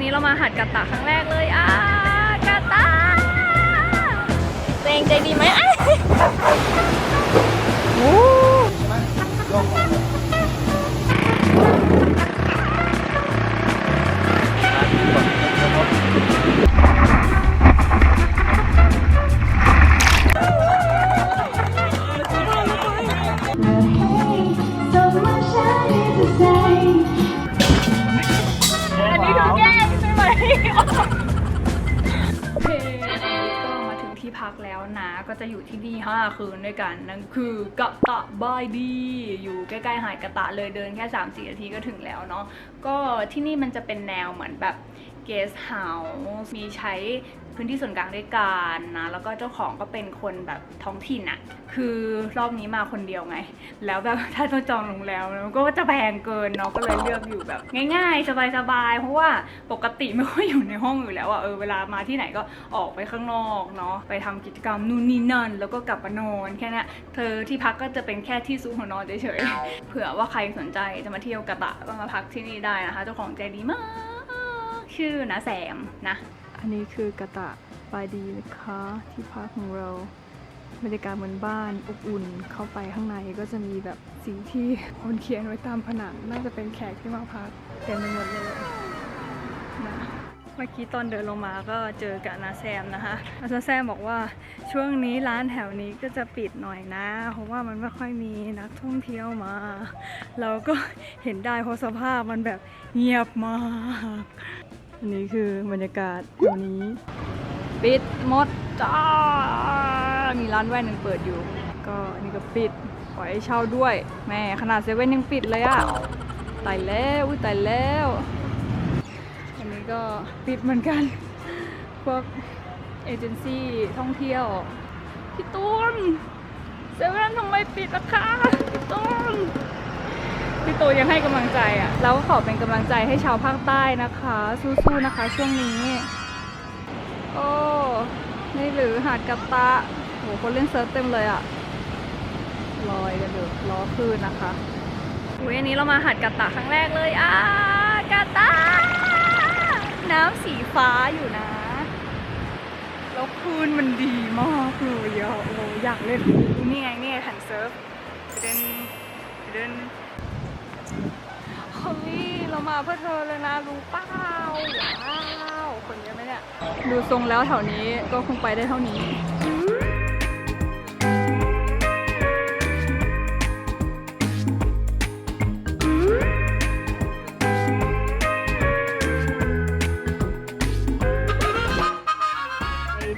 วันนี้เรามาหัดกาตาครั้งแรกเลยอ่ากาตาตัวเองใจดีไหมอะ ที่พักแล้วนะ ก็จะอยู่ที่นี่5คืนด้วยกันนั่นคือกะตะบายดี อยู่ใกล้ๆหาดกะตะเลยเดินแค่3-4นาทีก็ถึงแล้วเนาะก็ที่นี่มันจะเป็นแนวเหมือนแบบ เกสเฮาส์มีใช้พื้นที่ส่วนกลางด้วยกันนะ แล้วก็เจ้าของก็เป็นคนแบบท้องถิ่นอะคือรอบนี้มาคนเดียวไง แล้วแบบถ้าต้องจองโรงแรมมันก็จะแพงเกินเนาะก็เลยเลือกอยู่แบบ ง่าย ๆ สบายๆเพราะว่าปกติไม่ค่อยอยู่ในห้องอยู่แล้วอะเออเวลามาที่ไหนก็ออกไปข้างนอกเนาะไปทำกิจกรรมนู่นนี่นั่น แล้วก็กลับมานอนแค่นั้นเธอที่พักก็จะเป็นแค่ที่ซุกหัวนอนเฉยๆเผื่อว่าใครสนใจจะมาเที่ยวกะตะก็มาพักที่นี่ได้นะคะ เจ้าของใจดีมาก ชื่อนะแซมนะ อันนี้คือกะตะปายดีนะคะที่พักของเราบรรยากาศเหมือนบ้านอบอุ่นเข้าไปข้างในก็จะมีแบบสีที่คนเขียนไว้ตามผนัง น่าจะเป็นแขกที่มาพักเต็มไปหมดเลยนะเมื่อกี้ตอนเดินลงมาก็เจอกับนาแซมนะคะนาแซมบอกว่าช่วงนี้ร้านแถวนี้ก็จะปิดหน่อยนะ เพราะว่ามันไม่ค่อยมีนักท่องเที่ยวมา เราก็เห็นได้เพราะสภาพมันแบบเงียบมาก อันนี้คือบรรยากาศแถวนี้ ปิดหมดจ้า มีร้านแว่นยังเปิดอยู่ ก็อันนี้ก็ปิดปล่อยให้เช่าด้วย แม่ขนาดเซเว่นยังปิดเลยอะตายแล้วอุ้ยตายแล้วอันนี้ก็ปิดเหมือนกันพวกเอเจนซี่ท่องเที่ยวพี่ตูนเซเว่นทำไมปิดล่ะคะพี่ตูน พี่ตูนยังให้กำลังใจอะเราก็ขอเป็นกำลังใจให้ชาวภาคใต้นะคะ สู้ๆนะคะช่วงนี้ โอ้นี่หรือหาดกะตะโหคนเล่นเซิร์ฟเต็มเลยอะลอยกันอยู่ล้อคลื่นนะคะอุ้ยอันนี้เรามาหาดกะตะครั้งแรกเลยอ่ากะตะน้ำสีฟ้าอยู่นะแล้วคลื่นมันดีมากเลยอะโอ้อยากเล่นนี่ไงนี่ไงแผ่นเซิร์ฟเดินเดิน เฮ้ยเรามาเพื่อเธอเลยนะรู้เปล่าว้าวคนเยอะไหมเนี่ยดูทรงแล้วแถวนี้ก็คงไปได้เท่านี้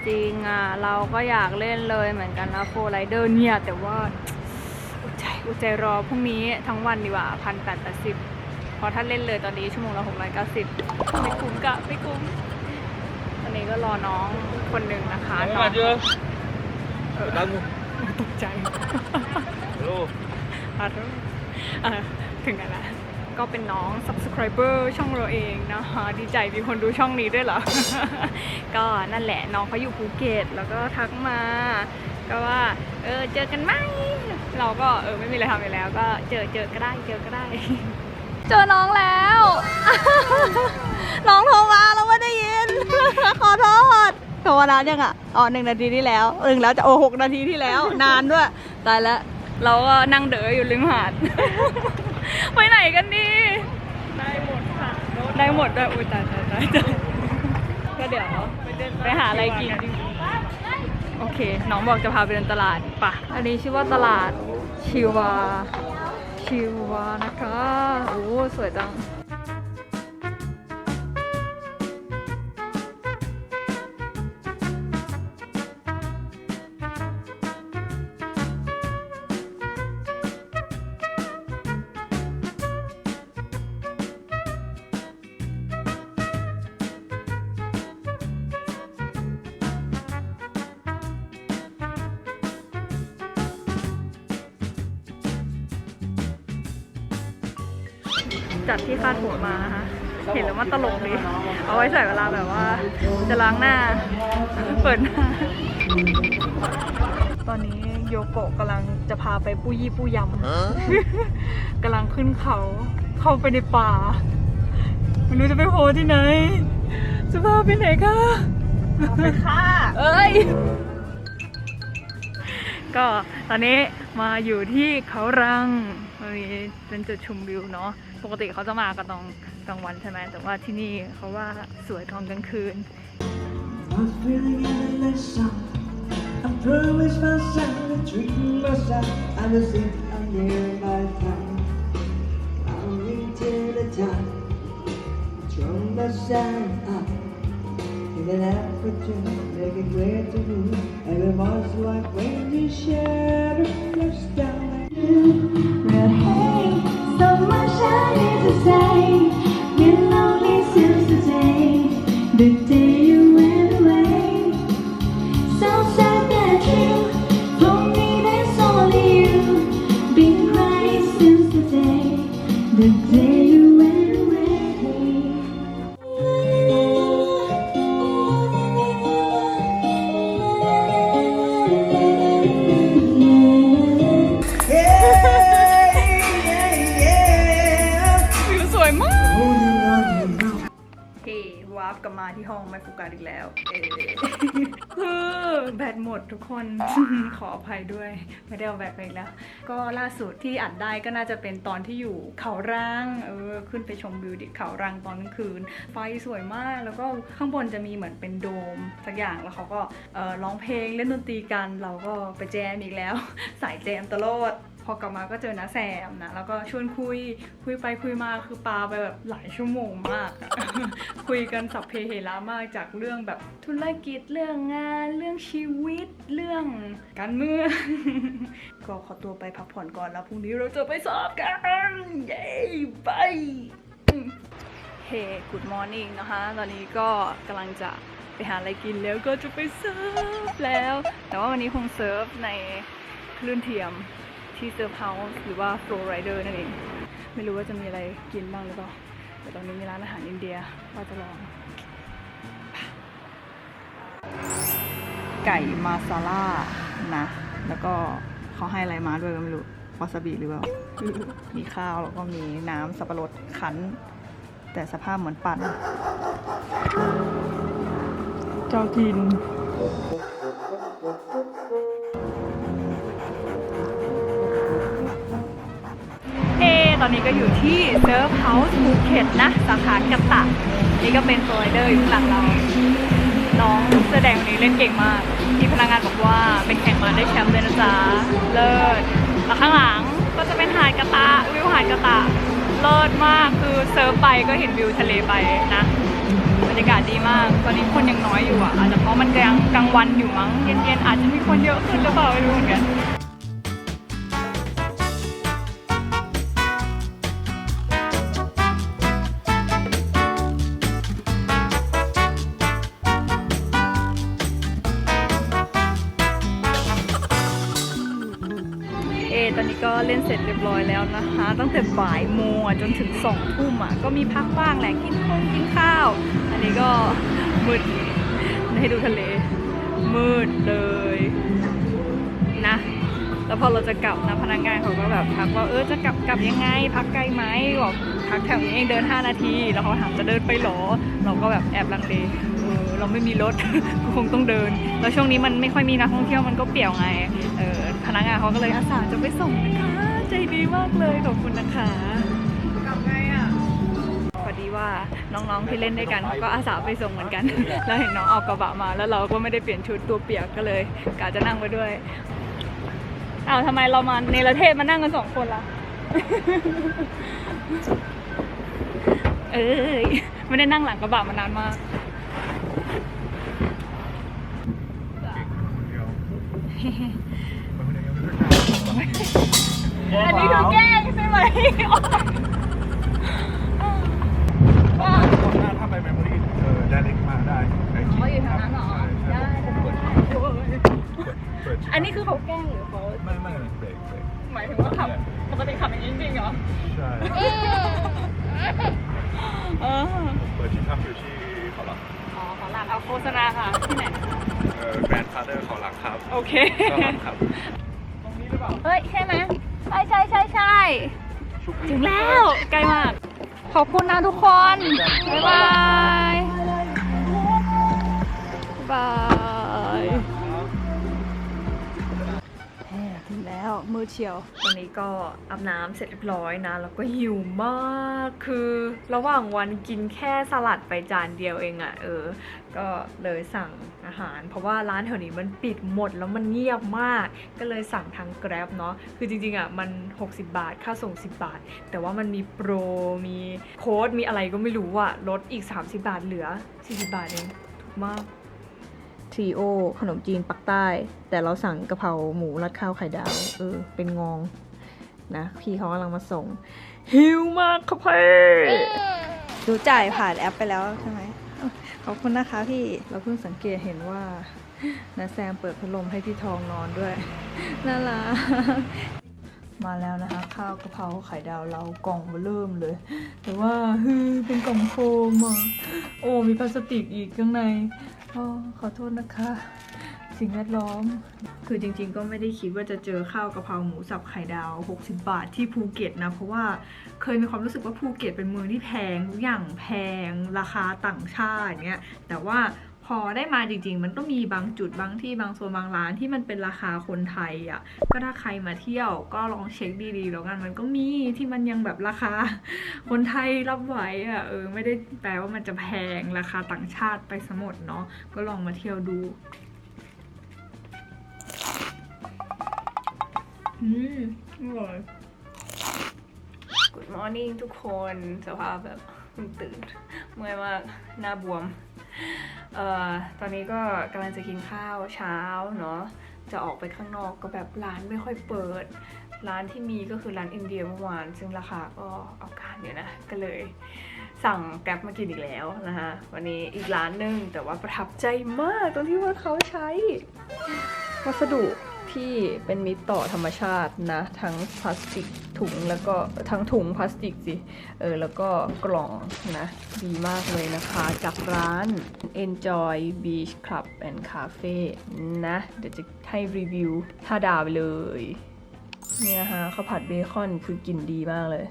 จริงอะเราก็อยากเล่นเลยเหมือนกันนะโฟไลเดอร์เนี่ย แต่ว่าอุดใจอุใจรอพรุ่งนี้ทั้งวันดีกว่าพันแปดแปดสิบ ราะถ้าเล่นเลยตอนนี้ชั่วโมงละหกร้อยเก้าสิบไม่คุ้มกะไม่คุ้มตอนนี้ก็รอน้องคนหนึ่งนะคะน้อง chưa? เออ Đăng ตกใจ Hello อะเออถึงกันแล้วก็เป็นน้อง subscriber ช่องเราเองนะคะดีใจมีคนดูช่องนี้ด้วยเหรอ ก็นั่นแหละน้องเขาอยู่ภูเก็ตแล้วก็ทักมา ก็ว่าเออเจอกันไหมเราก็เออไม่มีอะไรทำอยู่แล้ว ก็เจอเจอก็ได้เจอก็ได้ เจอน้องแล้ว น้องโทรมาเราไม่ได้ยิน ขอโทษโทรมานานยังอะอ๋อหนึ่งนาทีที่แล้วหนึ่งแล้วจะโอ้หกนาทีที่แล้ว นานด้วยตายแล้วเราก็นั่งเด๋ออยู่ริมหาด ไปไหนกันดี ได้หมดค่ะได้หมดด้วยอุ้ยตายตายตายตายก็เดี๋ยวไปหาอะไรกินโอเค น้องบอกจะพาไปเดินตลาดปะอันนี้ชื่อว่าตลาดชิวา ชิวานะคะ โอ้ สวยจัง จัดที่คาดผมมานะคะ เห็นแล้วมันตลกดี เอาไว้ใส่เวลาแบบว่า จะล้างหน้า เปิดหน้า ตอนนี้โยโกะกำลังจะพาไปปูยี่ปูยำกำลังขึ้นเขาเข้าไปในป่า ไม่รู้จะไปโพที่ไหน จะพาไปไหนคะไปค่ะ เอ้ย ก็ตอนนี้มาอยู่ที่เขารังตรงนี้เป็นจุดชมวิวเนาะ ปกติเขาจะมากันตอนกลางวันใช่ไหมแต่ว่าที่นี่เขาว่าสวยตอนกลางคืน กลับมาที่ห้องไม่โฟกัสอีกแล้ว เอคือแบตหมดทุกคนขออภัยด้วย ไม่ได้เอาแบตไปอีกแล้ว ก็ล่าสุดที่อัดได้ก็น่าจะเป็นตอนที่อยู่เขารังเออขึ้นไปชมวิวดิเขารังตอนกลางคืน ไฟสวยมากแล้วก็ข้างบนจะมีเหมือนเป็นโดมสักอย่างแล้วเขาก็ร้องเพลงเล่นดนตรีกันเราก็ไปแจมอีกแล้ว สายแจมตลอด พอกลับมาก็เจอนะแซมนะ แล้วก็ชวนคุยคุยไปคุยมาคือปาไปแบบหลายชั่วโมงมาก คุยกันสัพเพเฮระมากจากเรื่องแบบธุรกิจเรื่องงาน เรื่องชีวิตเรื่องการเมืองก็ขอตัวไปพักผ่อนก่อนแล้วพรุ่งนี้เราจะไปสอบกันเย้ไปเฮ้ good morning นะคะ ตอนนี้ก็กำลังจะไปหาอะไรกินแล้วก็จะไปเซิร์ฟแล้ว แต่ว่าวันนี้คงเซิร์ฟในคลื่นเทียม ที่เซิร์ฟเฮาส์หรือว่า flow rider นั่นเอง ไม่รู้ว่าจะมีอะไรกินบ้างหรือเปล่า แต่ตอนนี้มีร้านอาหารอินเดียว่าจะลอง ไก่มาซาล่านะ แล้วก็เขาให้อะไรมาด้วยก็ไม่รู้วาซาบิหรือเปล่า มีข้าวแล้วก็มีน้ำสับปะรดคั้นแต่สภาพเหมือนปั่น เจ้ากิน ตอนนี้ก็อยู่ที่เซิร์ฟเฮาส์ภูเก็ตนะ สาขากระตะ นี่ก็เป็นโปรไวเดอร์อยู่หลังเรา น้องเสื้อแดงคนนี้เล่นเก่งมาก ที่พนักงานบอกว่าเป็นแข่งมาได้แชมป์เลยนะจ๊ะ เลิศแล้วข้างหลังก็จะเป็นหาดกระตะ วิวหาดกระตะ เลิศมาก คือเซิร์ฟไปก็เห็นวิวทะเลไปนะบรรยากาศดีมาก ตอนนี้คนยังน้อยอยู่อะ อาจจะเพราะมันกลางกลางวันอยู่มั้ง เย็นๆ อาจจะมีคนเยอะขึ้นหรือเปล่าไม่รู้เหมือนกัน ตอนนี้ก็เล่นเสร็จเรียบร้อยแล้วนะคะ ตั้งแต่บ่ายโมงอ่จนถึงสองทุ่มอะก็มีพักบ้างแหละกินข้าวกินข้าว อันนี้ก็มืดให้ดูทะเล มืดเลยนะแล้วพอเราจะกลับนะพนักงานเขาก็แบบทักว่าเออจะกลับกลับยังไง พักไกลไหมบอกพักแถวนี้เองเดิน 5 นาที แล้วเขาถามจะเดินไปหรอ เราก็แบบแอบลังเลเออเราไม่มีรถก็คงต้องเดิน แล้วช่วงนี้มันไม่ค่อยมีนักท่องเที่ยวมันก็เปี่ยวไงเออ นักงานเขาก็เลยอาสาจะไปส่งนะคะ ใจดีมากเลยขอบคุณนะคะกลับไงอะพอดีว่าน้องๆที่เล่นด้วยกันเขาก็อาสาไปส่งเหมือนกัน แล้วเห็นน้องเอากระบะมา แล้วเราก็ไม่ได้เปลี่ยนชุดตัวเปียกก็เลยกะจะนั่งไปด้วยอ้าวทำไมเรามาเนรเทศมานั่งกันสองคนละเอ้ยไม่ได้นั่งหลังกระบะมานานมาก อันนี้คือแกล้งใช่ไหมถ้าไปเมมโมรี่เออได้เล็กมาได้อ๋ออยู่แถวนั้นเหรอ ได้ได้อันนี้คือเขาแกล้งหรือเขาไม่ไม่เบรกเบรกหมายถึงว่าขับปกติขับอย่างนี้จริงเหรอ ใช่เออเปิดที่ทำอยู่ที่เขาหลักอ๋อขอลากเอาโฆษณาค่ะที่ไหนเออแบรนด์พาร์เดอร์เขาหลักครับ โอเคก็หลักครับ เฮ้ยใช่ไหมใช่ใช่ใช่ใช่ถึงแล้วไกลมาก ขอบคุณนะทุกคน บ๊ายบายบาย มือเชียว วันนี้ก็อาบน้ำเสร็จเรียบร้อยนะ แล้วก็หิวมาก คือระหว่างวันกินแค่สลัดไปจานเดียวเองอะ่ะ เออ ก็เลยสั่งอาหาร เพราะว่าร้านแถวนี้มันปิดหมดแล้วมันเงียบมาก ก็เลยสั่งทาง Grab เนาะ คือจริงๆอะ่ะมัน 60 บาท ค่าส่ง 10 บาท แต่ว่ามันมีโปร มีโค้ด มีอะไรก็ไม่รู้อะลดอีก 30 บาทเหลือ 40 บาทเอง ถูกมาก ทรีโอขนมจีนปักใต้ แต่เราสั่งกะเพราหมูรัดข้าวไข่ดาว เออ เป็นงอง นะ พี่เขากำลังมาส่ง หิวมากค่ะพี่ดูจ่ายผ่านแอปไปแล้วใช่ไหมขอบคุณนะคะพี่ เราเพิ่งสังเกตเห็นว่านาแซมเปิดพัดลมให้พี่ทองนอนด้วยน่ารักมาแล้วนะคะ ข้าวกะเพราไข่ดาวเรากล่องเบอเริ่มเลย แต่ว่าฮือเป็นกล่องโฟมอะโอ้มีพลาสติกอีกข้างใน อขอโทษนะคะ สิ่งแวดล้อม คือจริงๆ ก็ไม่ได้คิดว่าจะเจอข้าวกะเพราหมูสับไข่ดาว 60 บาทที่ภูเก็ตนะ เพราะว่าเคยมีความรู้สึกว่าภูเก็ตเป็นเมืองที่แพงทุกอย่างแพงราคาต่างชาติเงี้ยแต่ว่า พอได้มาจริง ๆ มันก็มีบางจุดบางที่บางโซนบางร้านที่มันเป็นราคาคนไทยอะ ก็ถ้าใครมาเที่ยวก็ลองเช็คดีๆแล้วกันมันก็มีที่มันยังแบบราคา คนไทยรับไหวอะเออไม่ได้แปลว่ามันจะแพงราคาต่างชาติไปสมดเนาะก็ลองมาเที่ยวดูอืมอร่อย Good morning ทุกคนสภาพแบบเพิ่งตื่นเมื่อยมากหน้าบวม เอ่อตอนนี้ก็กำลังจะกินข้าวเช้าเนาะจะออกไปข้างนอกก็แบบร้านไม่ค่อยเปิด ร้านที่มีก็คือร้านอินเดียเมื่อวาน ซึ่งราคาก็เอาการอยู่นะ ก็เลยสั่งแกร็บมากินอีกแล้วนะคะวันนี้อีกร้านหนึงแต่ว่าประทับใจมากตรงที่ว่าเขาใช้ วัสดุที่เป็นมิตรต่อธรรมชาตินะ ทั้งพลาสติก ถุงแล้วก็ทั้งถุงพลาสติกสิ เออ แล้วก็กล่องนะ ดีมากเลยนะคะ จากร้าน Enjoy Beach Club and Cafe นะ เดี๋ยวจะให้รีวิวท่าดาวไปเลยเนี่ยฮะข้าวผัดเบคอนคือกลิ่นดีมากเลย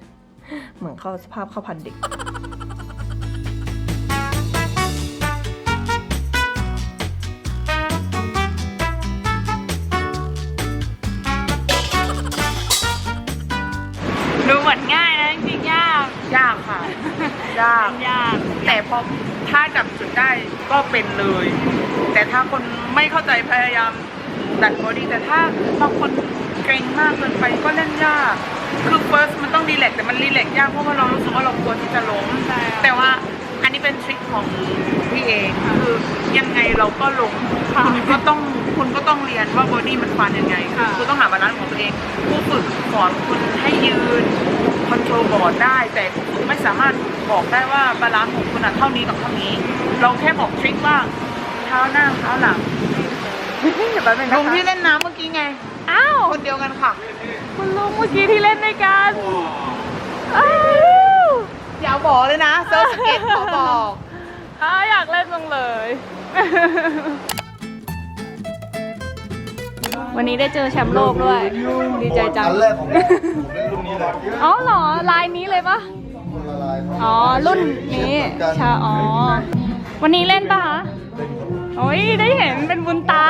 เหมือนข้าวสภาพข้าวผัดเด็ก ยาก ยากแต่พอถ้าจับจุดได้ก็เป็นเลย แต่ถ้าคนไม่เข้าใจพยายามดัดบอดี้แต่ถ้าบางคนเกรงมากเกินไปก็เล่นยากคือ first มันต้องรีแลกซ์แต่มันรีแลกซ์ยากเพราะว่าเรารู้สึกว่าเรากลัวที่จะล้มใช่ค่ะแต่ว่าอันนี้เป็นทริคของพี่เองคือยังไงเราก็ล้มค่ะคุณก็ต้องคุณก็ต้องเรียนว่าบอดี้มันฟันยังไงค่ะคุณต้องหาบาลานซ์ของตัวเองผู้ฝึกสอนคุณให้ยืน คอนโทรลบอร์ดได้ แต่ผู้ฝึกไม่สามารถบอกได้ว่าบาลานซ์ของคุณอะเท่านี้กับเท่านี้ เราแค่บอกทริคว่าเท้าหน้าเท้าหลังเดี๋ยวแป๊บนึงลนะงคะที่เล่นน้ำเมื่อกี้ไง อ้าว คนเดียวกันค่ะ คุณลุงเมื่อกี้ที่เล่นด้วยกันอ้าวอย่าบอกเลยนะเซิร์ฟสเก็ตขอบอกอ้าวอยากเล่นจังเลย วันนี้ได้เจอแชมป์โลกด้วย ดีใจจัง อันแรกของผมผมเล่นรุ่นนี้เลยอ๋อเหรอ ลายนี้เลยปะคนละลายครับอ๋อ รุ่นนี้ชาอ๋อ วันนี้เล่นปะคะ โอ้ย ได้เห็นเป็นบุญตา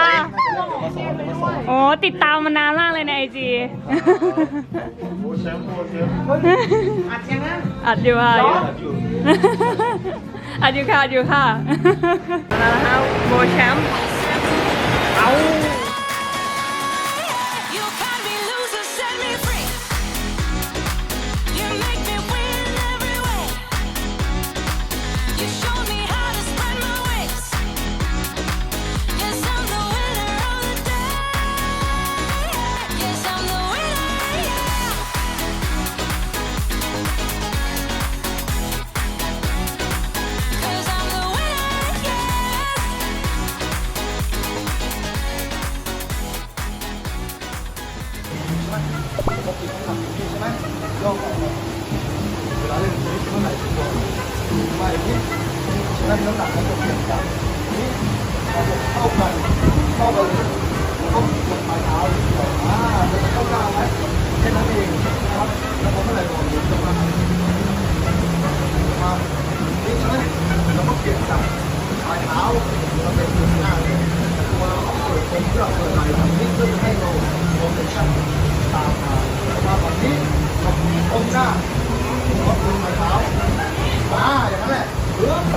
โอ้ติดตามมานานมากเลยในไอจี โอ้แชมป์โอ้แชมป์อัดยังนะอัดอยู่ค่ะอัดอยู่ค่ะอัดอยู่ค่ะแล้วนะคะโบแชมป์เอา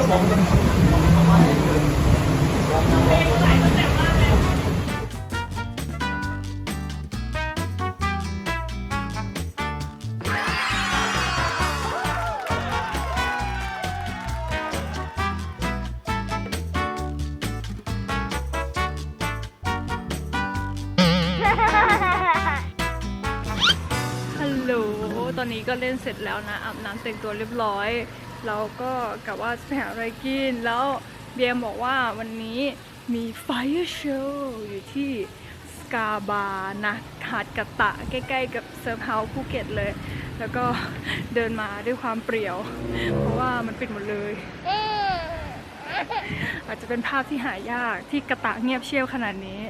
ฮัลโหล ตอนนี้ก็เล่นเสร็จแล้วนะอาบน้ำแต่งตัวเรียบร้อย เราก็กะว่าจะไปหาอะไรกิน แล้วเบียมบอกว่าวันนี้มีไฟโชว์อยู่ที่สกาบาร์นะหาดกะตะใกล้ๆกับเซิร์ฟเฮาส์ภูเก็ตเลย แล้วก็เดินมาด้วยความเปรี่ยว เพราะว่ามันปิดหมดเลย อาจจะเป็นภาพที่หายากที่กระตะเงียบเชียวขนาดนี้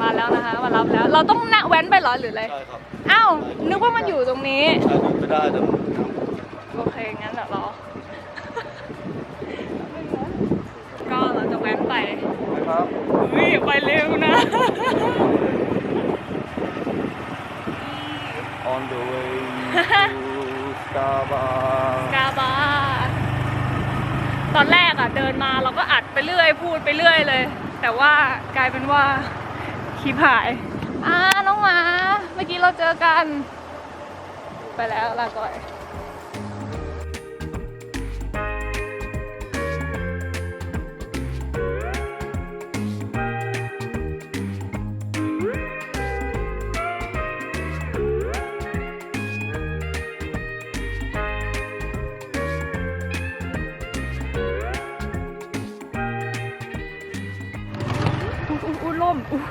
มาแล้วนะคะมารับแล้ว เราต้องนะแว้นไปเหรอหรืออะไรใช่ครับ อ้าวนึกว่ามันอยู่ตรงนี้ ใช่ครับไม่ได้แต่ โอเค งั้นเดี๋ยวรอ ก็เราจะแว้นไปครับเฮ้ยไปเร็วนะ on the way to Starbucks กาบาตอนแรกอะเดินมาเราก็อัดไปเรื่อยพูดไปเรื่อยเลย แต่ว่ากลายเป็นว่าคลิปหายอ่าน้องหมา เมื่อกี้เราเจอกัน ไปแล้วลาก่อย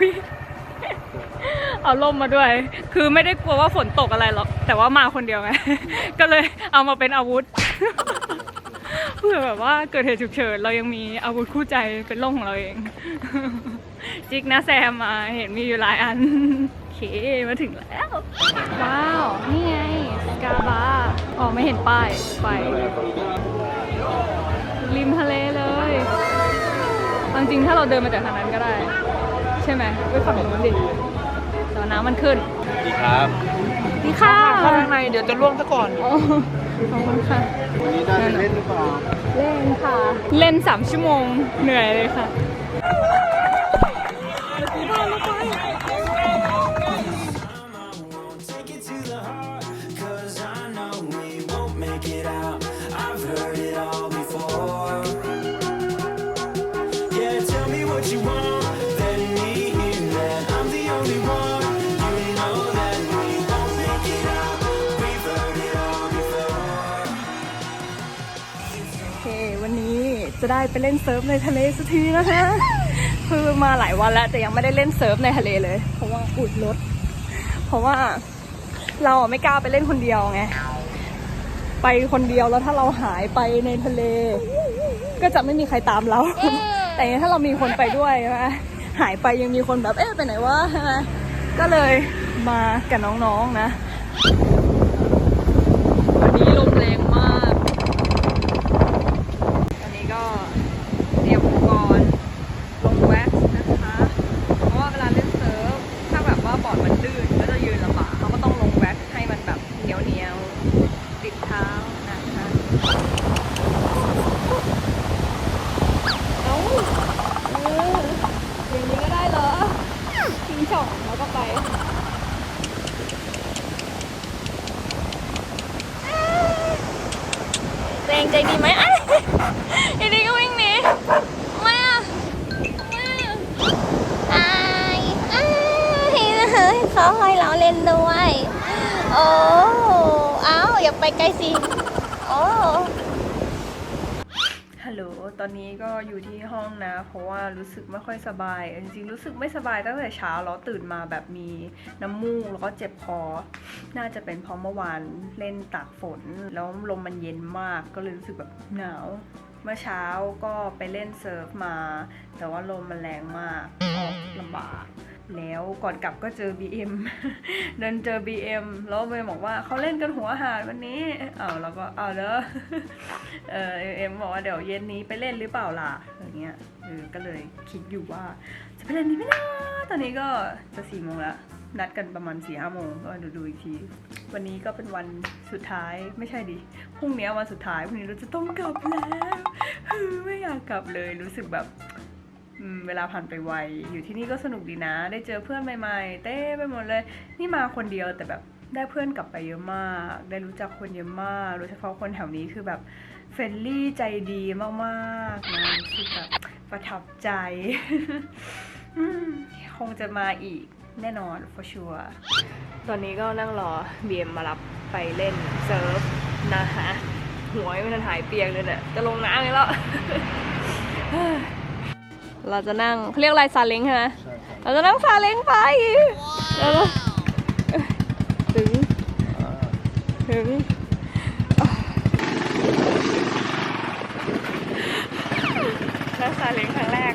ยเอาล่มมาด้วย คือไม่ได้กลัวว่าฝนตกอะไรหรอก แต่ว่ามาคนเดียวไง ก็เลยเอามาเป็นอาวุธ เพื่อแบบว่าเกิดเหตุฉุกเฉินเรายังมีอาวุธคู่ใจเป็นล่มของเราเอง จิกนะแซมมาเห็นมีอยู่หลายอัน โอเค มาถึงแล้ว ว้าว นี่ไง สกาบาอ๋อไม่เห็นป้ายไปริมทะเลเลย จริงๆถ้าเราเดินมาจากทางนั้นก็ได้ ใช่ไหมไปฝั่งนู้นดิแต่ว่าน้ำมันขึ้นดีครับ นี่ค่ะเข้าข้างในเดี๋ยวจะล่วงซะก่อน โอ้ขอบคุณค่ะ วันนี้ได้ไปเล่นหรือเปล่า เล่นค่ะ เล่นสามชั่วโมงเหนื่อยเลยค่ะ จะได้ไปเล่นเซิร์ฟในทะเลสักทีนะคะคือมาหลายวันแล้วแต่ยังไม่ได้เล่นเซิร์ฟในทะเลเลย เพราะว่าอุดรถ เพราะว่าเราอะไม่กล้าไปเล่นคนเดียวไงไปคนเดียวแล้วถ้าเราหายไปในทะเล ก็จะไม่มีใครตามเรา แต่ถ้าเรามีคนไปด้วยใช่ไหมหายไปยังมีคนแบบเอ๊ะไปไหนวะใช่ไหมก็เลยมากับน้องๆนะ วันนี้ลมแรงมาก ตอนนี้ก็เตรียมอุปกรณ์ลงแว็กซ์นะคะ เพราะว่าเวลาเล่นเซิร์ฟ ถ้าแบบว่าบอร์ด มันลื่นก็จะยืนลำบากเขาก็ต้องลงแว็กซ์ให้มันแบบเหนียวเหนียวๆติดเท้านะคะเอ้าเอออย่างนี้ก็ได้เหรอทิ้งช่องแล้วก็ไป ตัวเองใจดีไหมอะ อีนี่ก็วิ่งหนีไม่อะไม่อะ อายอายเฮ้ยเขาให้เราเล่นด้วย โอ้ เอ้า อย่าไปไกลสิ โอ้ ฮัลโหล ตอนนี้ก็อยู่ที่ห้องนะ เพราะว่ารู้ สึกไม่ค่อยสบาย จริงๆ รู้สึกไม่สบายตั้งแต่เช้าแล้วตื่นมาแบบมีน้ำมูกแล้วก็เจ็บคอ น่าจะเป็นเพราะเมื่อวานเล่นตากฝน แล้วลมมันเย็นมากก็เลยรู้สึกแบบหนาวเมื่อเช้าก็ไปเล่นเซิร์ฟมา แต่ว่าลมมันแรงมากออกลำบาก แล้วก่อนกลับก็เจอ BM เดินเจอ BM แล้วเบย์บอกว่าเขาเล่นกันหัวหาดวันนี้อ้าวเราก็เอาเด้อเออเอ็มบอกว่าเดี๋ยวเย็นนี้ไปเล่นหรือเปล่าล่ะอย่างเงี้ยเออก็เลยคิดอยู่ว่าจะไปเล่นดีไหมนะตอนนี้ก็จะสี่โมงแล้วนัดกันประมาณสี่ห้าโมงก็ดูดูอีกที วันนี้ก็เป็นวันสุดท้ายไม่ใช่ดิพรุ่งนี้วันสุดท้ายพรุ่งนี้เราจะต้องกลับแล้วไม่อยากกลับเลยรู้สึกแบบ เวลาผ่านไปไว อยู่ที่นี่ก็สนุกดีนะ ได้เจอเพื่อนใหม่ๆ เต้ไปหมดเลย นี่มาคนเดียวแต่แบบได้เพื่อนกลับไปเยอะมาก ได้รู้จักคนเยอะมากโดยเฉพาะคนแถวนี้คือแบบเฟรนลี่ใจดีมากๆนะรู้สึกแบบประทับใจคงจะมาอีกแน่นอน for sure ตอนนี้ก็นั่งรอ BM มารับไปเล่นเซิร์ฟนะคะหัวยังไม่ทันหายเปียกเลยเนี่ยจะลงน้ำอีกแล้ว เราจะนั่งเขาเรียกอะไรซาเล้งใช่ไหมใช่ครับเราจะนั่งซาเล้งไปแล้วก็ถึงถึงนั่งซาเล้งครั้งแรก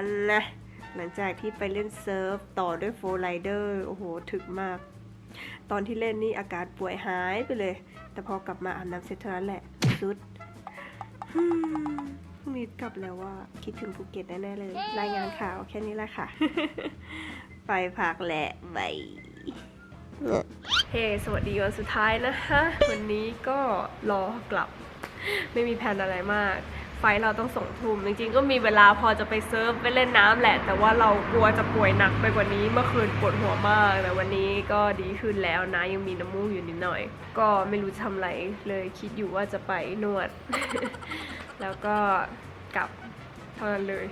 มาแล้วนะหลังจากที่ไปเล่นเซิร์ฟต่อด้วยโฟร์ไลเดอร์โอ้โหถึกมาก ตอนที่เล่นนี่อาการป่วยหายไปเลย แต่พอกลับมาอาบน้ำเสร็จเท่านั้นแหละสุดฮึ่มพรุ่งนี้กลับแล้วว่าคิดถึงภูเก็ตแน่ๆเลย รายงานข่าวแค่นี้แหละค่ะ ไปพักแหละบายเฮ้สวัสดีวันสุดท้ายนะคะ วันนี้ก็รอกลับ ไม่มีแผนอะไรมาก ไฟเราต้องส่งทุ่มจริงๆ ก็มีเวลาพอจะไปเซิร์ฟไปเล่นน้ำแหละ แต่ว่าเรากลัวจะป่วยหนักไปกว่านี้ เมื่อคืนปวดหัวมาก แต่วันนี้ก็ดีขึ้นแล้วนะ ยังมีน้ำมูกอยู่นิดหน่อย ก็ไม่รู้จะทำอะไรเลยคิดอยู่ว่าจะไปนวด แล้วก็กลับเท่านั้นเลย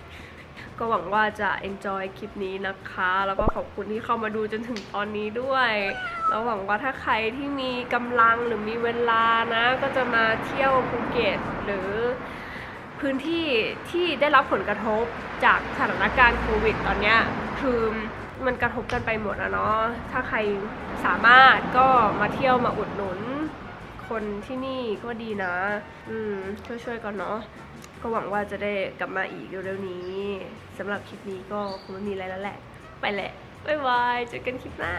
ก็หวังว่าจะ enjoy คลิปนี้นะคะ แล้วก็ขอบคุณที่เข้ามาดูจนถึงตอนนี้ด้วย แล้วหวังว่าถ้าใครที่มีกำลังหรือมีเวลานะ ก็จะมาเที่ยวภูเก็ตหรือ พื้นที่ที่ได้รับผลกระทบจากสถานการณ์โควิดตอนเนี้ยคือมันกระทบกันไปหมดอะเนาะถ้าใครสามารถก็มาเที่ยวมาอุดหนุน คนที่นี่ก็ดีนะ อืมช่วยๆกันเนาะก็หวังว่าจะได้กลับมาอีกเร็วๆนี้สำหรับคลิปนี้ก็คงไม่มีอะไรแล้วแหละ ไปแหละ บ๊ายบายเจอกันคลิปหน้า